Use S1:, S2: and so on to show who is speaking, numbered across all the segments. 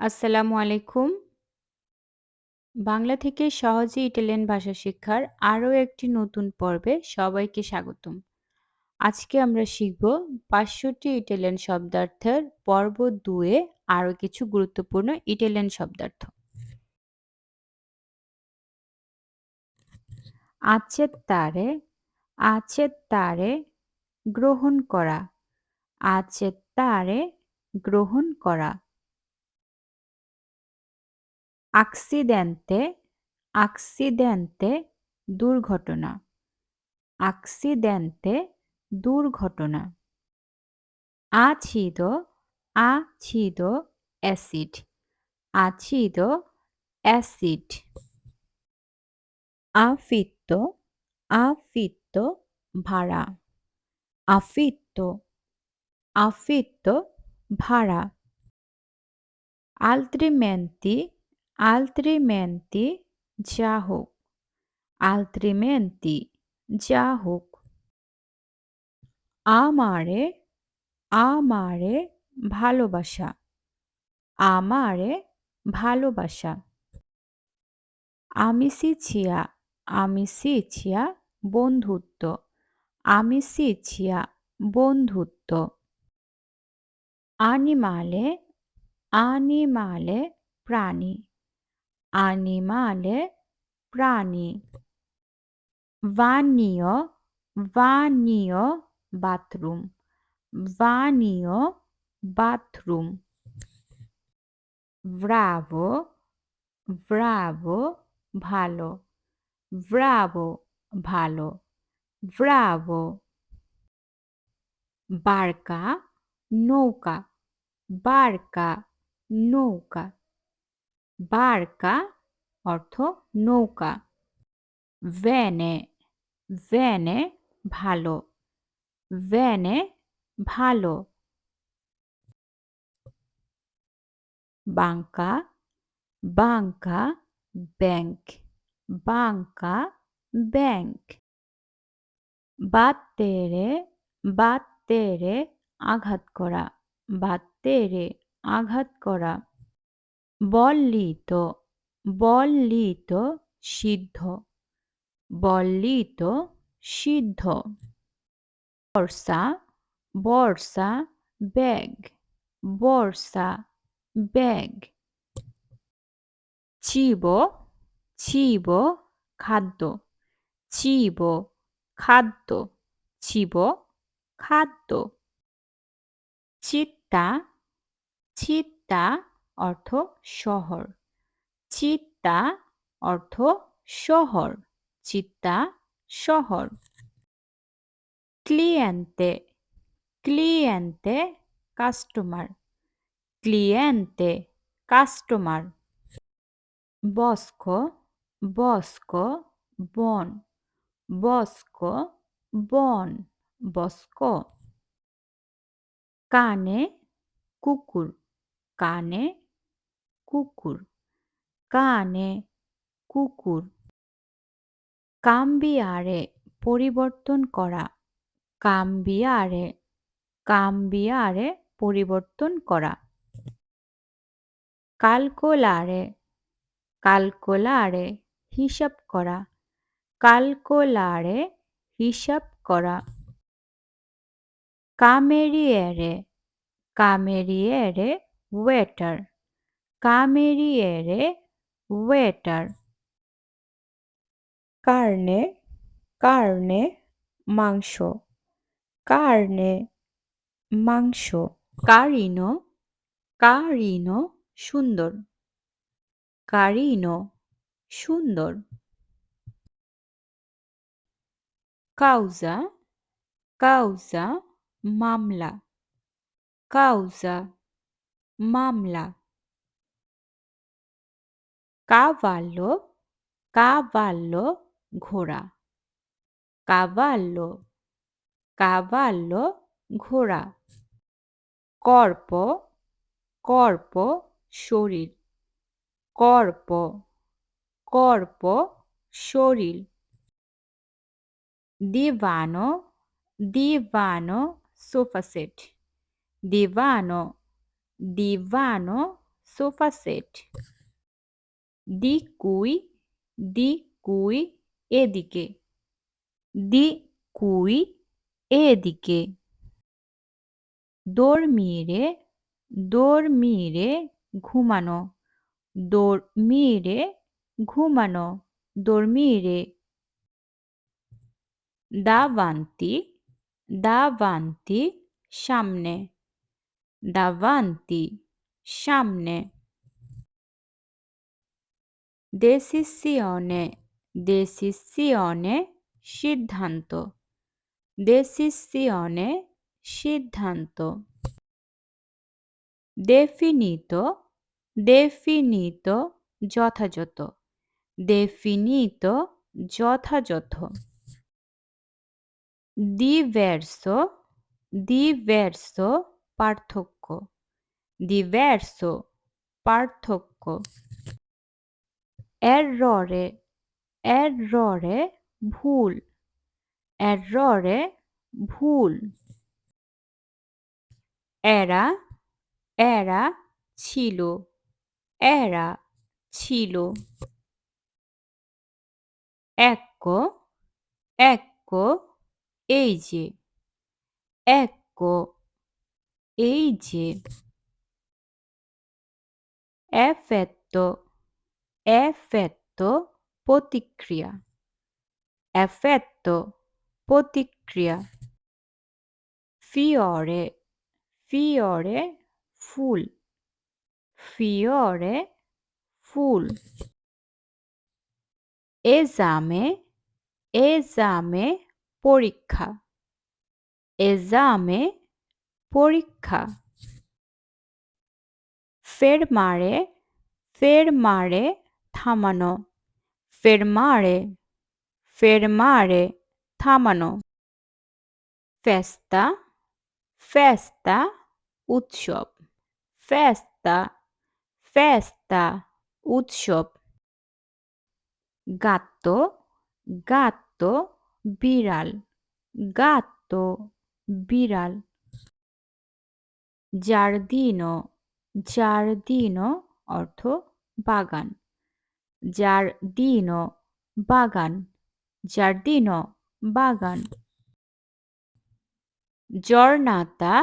S1: আসসালামু আলাইকুম। বাংলা থেকে সহজে ইটালিয়ান ভাষা শিক্ষার আরও একটি নতুন পর্বে সবাইকে স্বাগতম। আজকে আমরা শিখব ৫০০ টি ইটালিয়ান শব্দার্থের পর্ব দুয়ে আরও কিছু গুরুত্বপূর্ণ ইটালিয়ান শব্দার্থ। আছে তারে আছে তারে গ্রহণ করা আছে তারে গ্রহণ করা অ্যাক্সিডেন্টে অ্যাক্সিডেন্টে দুর্ঘটনা। অ্যাক্সিডেন্টে দুর্ঘটনা। আছিদ আছিদ অ্যাসিড আছিদ অ্যাসিড আফিত্ত আফিত্ত ভাড়া আফিত্ত আফিত্ত ভাড়া আলত্রিমেন্তি আলট্রিমেন্টি যা হোক। আলট্রিমেন্টি যা হোক। আমারে আমারে ভালোবাসা। আমারে ভালোবাসা। আমি সিছিয়া আমি সিছিয়া বন্ধুত্ব। আমি সিছিয়া বন্ধুত্ব। আনিমালে আনিমালে প্রাণী। Animale প্রাণী বানীয় বানীয় বাথরুম বানীয় বাথরুম ব্রাভো ব্রাভো ভালো ব্রাভো ভালো ব্রাভো বার্কা নৌকা বার্কা নৌকা বার্কা অর্থ নৌকা। ভ্যানে ভ্যানে ভালো ভ্যানে ভালো। বাঙ্কা বাঙ্কা ব্যাংক বাঙ্কা ব্যাংক। বাত্তেরে বাত্তেরে আঘাত করা, বাত্তেরে আঘাত করা। বল্লিত বল্লিত সিদ্ধ বল্লিত সিদ্ধ। বর্ষা বর্ষা ব্যাগ বর্ষা ব্যাগ। চিব চিব খাদ্য চিব খাদ্য চিব খাদ্য। চিত্তা চিত্তা অর্থ শহর। চিত্তা অর্থ শহর। চিত্তা শহর। ক্লিয়েন্তে। ক্লিয়েন্তে কাস্টমার। ক্লিয়েন্তে কাস্টমার। বস্ক। বস্ক বন। বস্ক বন। বস্ক। কানে কুকুর। কানে কুকুর, কানে কুকুর। কাম্বিয়ারে পরিবর্তন করা, কাম্বিয়ারে কাম্বিয়ারে পরিবর্তন করা। কালকোলারে কালকোলারে হিসাব করা, কালকোলারে হিসাব করা। কামেরিয়েরে কামেরিয়েরে ওয়েটার। কামেরিয়েরে ওয়েটার। কার্নে কার্নে মাংস। কার্নে মাংস। কারিনো কারিনো সুন্দর। কারিনো সুন্দর। কাউজা কাউজা মামলা। কাউজা মামলা। কাভাল্লো কাভাল্লো ঘোড়া। কাভাল্লো কাভাল্লো ঘোড়া। কর্প কর্প শরীর। কর্প কর্প শরীর। দিভানো দিভানো সোফা সেট। দিভানো দিভানো সোফা সেট। দি কুই দি কুই এদিকে। দি কুই এদিকে। দৌড়মিরে দৌড়মিরে ঘুমানো। দৌড়মিরে ঘুমানো dormire davanti davanti সামনে। davanti সামনে। Decisione decisione সিদ্ধান্ত decisione সিদ্ধান্ত definito definito যথাযথ definito যথাযথ diverso diverso পার্থক্য diverso পার্থক্য errore errore ভুল errore ভুল এরা এরা ছিল এরা ছিল Ecco, ecco এই যে ecco এই যে effetto effetto প্রতিক্রিয়া। effetto প্রতিক্রিয়া। fiore fiore ফুল। fiore ফুল। এজামে। এজামে পরীক্ষা। এজামে পরীক্ষা। ফেরমারে। ফেরমারে থামানো। ফেরমারে ফেরমারে থামানো। ফেস্তা ফেস্তা, উৎসব। ফেস্তা ফেস্তা, উৎসব। গাত্ত গাত্ত, বিড়াল। gatto বিড়াল। জার্দিনো জার্দিনো অর্থ বাগান। জার্দিনো বাগান জার্দিনো বাগান। জর্নাতা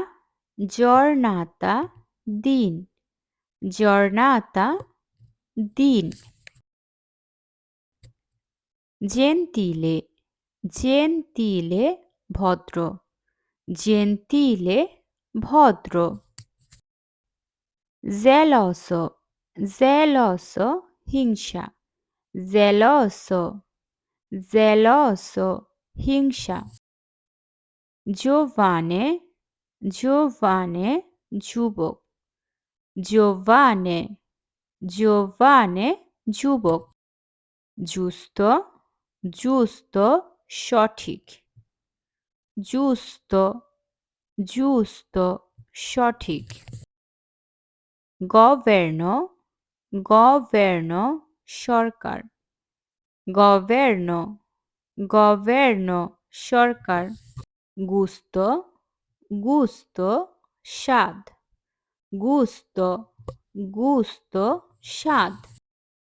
S1: জর্নাতা দিন জর্নাতা দিন। জেন্তিলে জেন্তিলে ভদ্র জেন্তিলে ভদ্র। জেলসো জেলসো হিংসা। জেলসো। জেলসো হিংসা। জোভানে জোভানে যুবক। জোভানে জোভানে যুবক। জুস্ত giusto সঠিক। giusto giusto সঠিক। governo governo সরকার governo governo সরকার gusto gusto স্বাদ gusto gusto স্বাদ